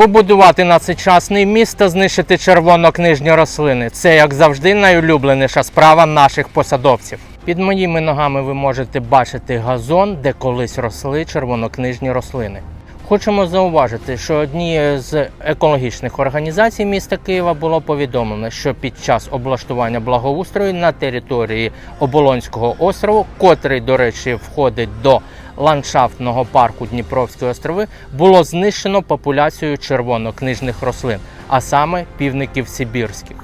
Побудувати надсучасний міст та знищити червонокнижні рослини це, як завжди, найулюбленіша справа наших посадовців. Під моїми ногами ви можете бачити газон, де колись росли червонокнижні рослини. Хочемо зауважити, що однією з екологічних організацій міста Києва було повідомлено, що під час облаштування благоустрою на території Оболонського острову, котрий, до речі, входить до ландшафтного парку Дніпровські острови, було знищено популяцію червонокнижних рослин, а саме півників сибірських.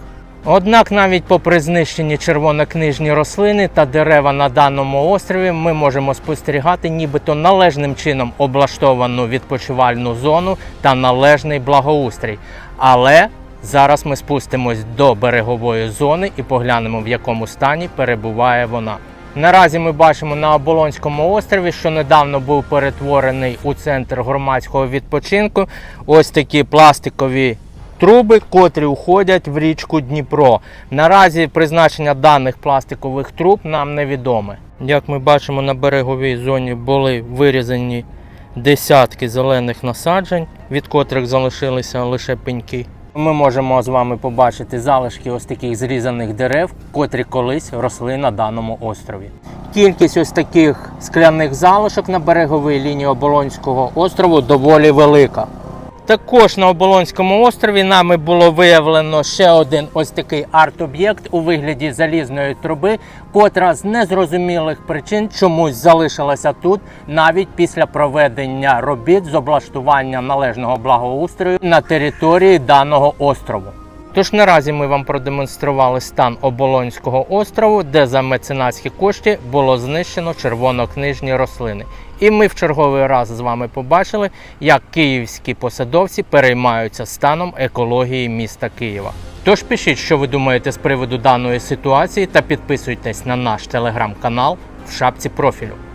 Однак, навіть попри знищені червонокнижні рослини та дерева на даному острові, ми можемо спостерігати нібито належним чином облаштовану відпочивальну зону та належний благоустрій. Але зараз ми спустимось до берегової зони і поглянемо, в якому стані перебуває вона. Наразі ми бачимо на Оболонському острові, що недавно був перетворений у центр громадського відпочинку. Ось такі пластикові труби, котрі уходять в річку Дніпро. Наразі призначення даних пластикових труб нам невідоме. Як ми бачимо, на береговій зоні були вирізані десятки зелених насаджень, від котрих залишилися лише пеньки. Ми можемо з вами побачити залишки ось таких зрізаних дерев, котрі колись росли на даному острові. Кількість ось таких скляних залишок на береговій лінії Оболонського острову доволі велика. Також на Оболонському острові нами було виявлено ще один ось такий арт-об'єкт у вигляді залізної труби, котра з незрозумілих причин чомусь залишилася тут навіть після проведення робіт з облаштування належного благоустрою на території даного острову. Тож наразі ми вам продемонстрували стан Оболонського острову, де за меценатські кошти було знищено червонокнижні рослини. І ми в черговий раз з вами побачили, як київські посадовці переймаються станом екології міста Києва. Тож пишіть, що ви думаєте з приводу даної ситуації, та підписуйтесь на наш телеграм-канал в шапці профілю.